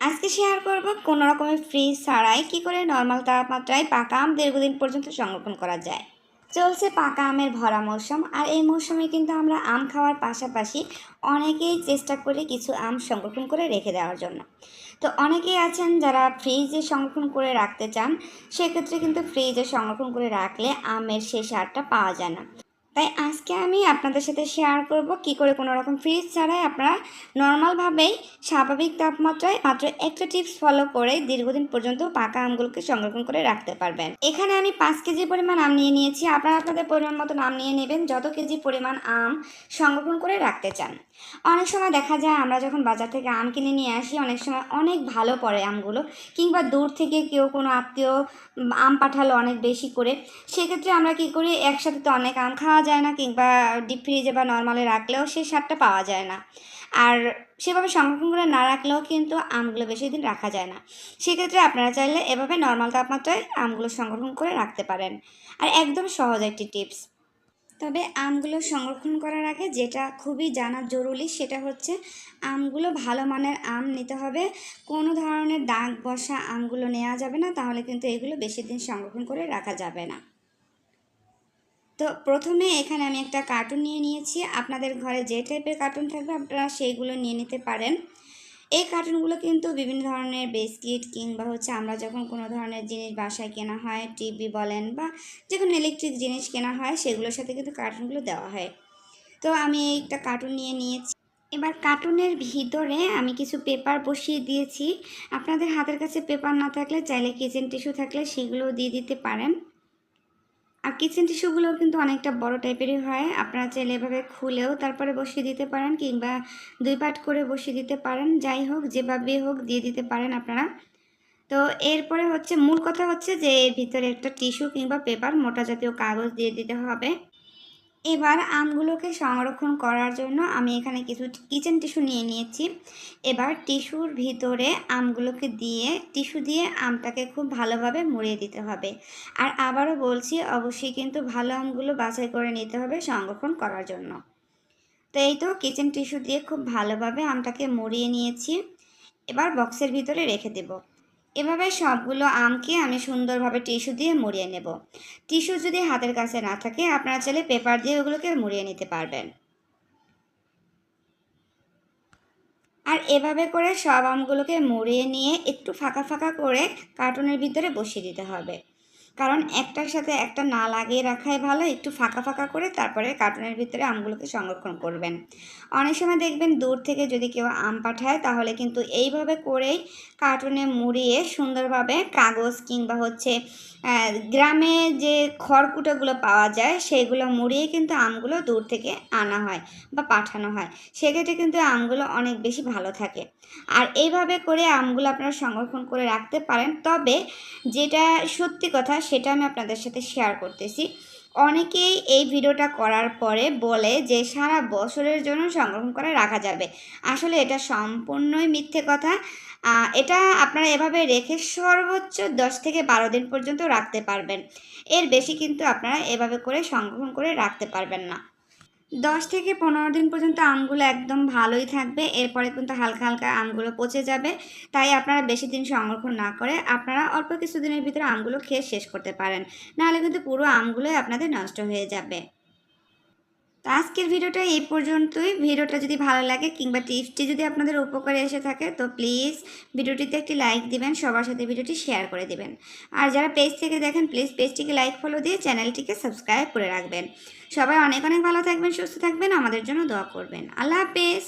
আজকে শেয়ার করব কোনো রকমের ফ্রিজ ছাড়াই কী করে নর্মাল তাপমাত্রায় পাকা আম দীর্ঘদিন পর্যন্ত সংরক্ষণ করা যায়। চলছে পাকা আমের ভরা মৌসুম আর এই মৌসুমে কিন্তু আমরা আম খাওয়ার পাশাপাশি অনেকেই চেষ্টা করি কিছু আম সংরক্ষণ করে রেখে দেওয়ার জন্য। তো অনেকেই আছেন যারা ফ্রিজে সংরক্ষণ করে রাখতে চান, সেক্ষেত্রে কিন্তু ফ্রিজে সংরক্ষণ করে রাখলে আমের সেই সারটা পাওয়া যায় না। তাই আজকে আমি আপনাদের সাথে শেয়ার করব কি করে কোনো রকম ফ্রিজ ছাড়াই আপনারা নর্মালভাবেই স্বাভাবিক তাপমাত্রায় মাত্র একটা টিপস ফলো করে দীর্ঘদিন পর্যন্ত পাকা আমগুলোকে সংরক্ষণ করে রাখতে পারবেন। এখানে আমি পাঁচ কেজি পরিমাণ আম নিয়ে নিয়েছি। আপনারা আপনাদের পরিমাণ মতো আম নিয়ে নেবেন, যত কেজি পরিমাণ আম সংরক্ষণ করে রাখতে চান। অনেক সময় দেখা যায় আমরা যখন বাজার থেকে আম কিনে নিয়ে আসি, অনেক সময় অনেক ভালো পড়ে আমগুলো, কিংবা দূর থেকে কেউ কোনো আত্মীয় আম পাঠালো অনেক বেশি করে, সেক্ষেত্রে আমরা কি করি, একসাথে তো অনেক আম খাওয়া যায় না কিংবা ডিপ ফ্রিজে বা নর্মালে রাখলেও সেই স্বাদটা পাওয়া যায় না। আর সেভাবে সংরক্ষণ করে না রাখলেও কিন্তু আমগুলো বেশি দিন রাখা যায় না। সেক্ষেত্রে আপনারা চাইলে এভাবে নর্মাল তাপমাত্রায় আমগুলো সংরক্ষণ করে রাখতে পারেন। আর একদম সহজ একটি টিপস। তবে আমগুলো সংরক্ষণ করার আগে যেটা খুবই জানা জরুরি সেটা হচ্ছে আমগুলো ভালো মানের আম নিতে হবে। কোনো ধরনের দাগ বসা আমগুলো নেওয়া যাবে না, তাহলে কিন্তু এগুলো বেশি দিন সংরক্ষণ করে রাখা যাবে না। তো প্রথমে এখানে আমি একটা কার্টুন নিয়ে নিয়েছি। আপনাদের ঘরে যে টাইপের কার্টুন থাকবে, আপনারা সেইগুলো নিয়ে নিতে পারেন। এই কার্টুনগুলো কিন্তু বিভিন্ন ধরনের বিস্কিট কিংবা হচ্ছে আমরা যখন কোনো ধরনের জিনিস বাসায় কেনা হয় টিভি বলেন বা যে কোনো ইলেকট্রিক জিনিস কেনা হয়, সেগুলোর সাথে কিন্তু কার্টুনগুলো দেওয়া হয়। তো আমি একটা কার্টুন নিয়ে নিয়েছি। এবার কার্টুনের ভিতরে আমি কিছু পেপার বসিয়ে দিয়েছি। আপনাদের হাতের কাছে পেপার না থাকলে, চাইলে কিচেন টিস্যু থাকলে, সেগুলোও দিয়ে দিতে পারেন। আর কিচেন টিস্যুগুলোও কিন্তু অনেকটা বড় টাইপেরই হয়। আপনারা চাইলে এভাবে খুলেও তারপরে বসিয়ে দিতে পারেন কিংবা দুই পাট করে বসিয়ে দিতে পারেন। যাই হোক, যেভাবে হোক দিয়ে দিতে পারেন আপনারা। তো এরপরে হচ্ছে, মূল কথা হচ্ছে যে এর ভিতরে একটা টিস্যু কিংবা পেপার মোটা জাতীয় কাগজ দিয়ে দিতে হবে। এবার আমগুলোকে সংরক্ষণ করার জন্য আমি এখানে কিছু কিচেন টিস্যু নিয়ে নিয়েছি। এবার টিস্যুর ভিতরে আমগুলোকে দিয়ে টিস্যু দিয়ে আমটাকে খুব ভালোভাবে মুড়িয়ে দিতে হবে। আর আবারও বলছি, অবশ্যই কিন্তু ভালো আমগুলো বাছাই করে নিতে হবে সংরক্ষণ করার জন্য। তো এই তো কিচেন টিস্যু দিয়ে খুব ভালোভাবে আমটাকে মুড়িয়ে নিয়েছি। এবার বক্সের ভিতরে রেখে দেব। এভাবে সবগুলো আমকে আমি সুন্দরভাবে টিস্যু দিয়ে মুড়িয়ে নেব। টিস্যু যদি হাতের কাছে না থাকে, আপনারা চাইলে পেপার দিয়ে ওগুলোকে মুড়িয়ে নিতে পারবেন। আর এভাবে করে সব আমগুলোকে মুড়িয়ে নিয়ে একটু ফাঁকা ফাঁকা করে কার্টুনের ভিতরে বসিয়ে দিতে হবে। কারণ একটার সাথে একটা না লাগিয়ে রাখাই ভালো, একটু ফাঁকা ফাঁকা করে তারপরে কার্টুনের ভিতরে আমগুলোকে সংরক্ষণ করবেন। অনেক সময় দেখবেন দূর থেকে যদি কেউ আম পাঠায়, তাহলে কিন্তু এইভাবে করেই কার্টুনে মুড়িয়ে সুন্দরভাবে কাগজ কিংবা হচ্ছে গ্রামে যে খড়কুটোগুলো পাওয়া যায় সেইগুলো মুড়িয়ে কিন্তু আমগুলো দূর থেকে আনা হয় বা পাঠানো হয়। সেক্ষেত্রে কিন্তু আমগুলো অনেক বেশি ভালো থাকে। আর এইভাবে করে আমগুলো আপনারা সংরক্ষণ করে রাখতে পারেন। তবে যেটা সত্যি কথা সেটা আমি আপনাদের সাথে শেয়ার করতেছি। অনেকেই এই ভিডিওটা করার পরে বলে যে, সারা বছরের জন্য সংরক্ষণ করে রাখা যাবে। আসলে এটা সম্পূর্ণই মিথ্যে কথা। এটা আপনারা এভাবে রেখে সর্বোচ্চ দশ থেকে বারো দিন পর্যন্ত রাখতে পারবেন। এর বেশি কিন্তু আপনারা এভাবে করে সংরক্ষণ করে রাখতে পারবেন না। দশ থেকে পনেরো দিন পর্যন্ত আমগুলো একদম ভালোই থাকবে, এরপরে কিন্তু হালকা হালকা আমগুলো পচে যাবে। তাই আপনারা বেশি দিন সংরক্ষণ না করে আপনারা অল্প কিছুদিনের ভিতরে আমগুলো খেয়ে শেষ করতে পারেন। নাহলে কিন্তু পুরো আমগুলোই আপনাদের নষ্ট হয়ে যাবে। তো আজকের ভিডিওটা এই পর্যন্তই। ভিডিওটা যদি ভালো লাগে কিংবা টিপসটি যদি আপনাদের উপকারে এসে থাকে, তো প্লিজ ভিডিওটিতে একটি লাইক দিবেন, সবার সাথে ভিডিওটি শেয়ার করে দিবেন। আর যারা পেজ থেকে দেখেন, প্লিজ পেজটিকে লাইক, ফলো দিয়ে চ্যানেলটিকে সাবস্ক্রাইব করে রাখবেন। সবাই অনেক অনেক ভালো থাকবেন, সুস্থ থাকবেন, আমাদের জন্য দোয়া করবেন। আল্লাহ হাফেজ।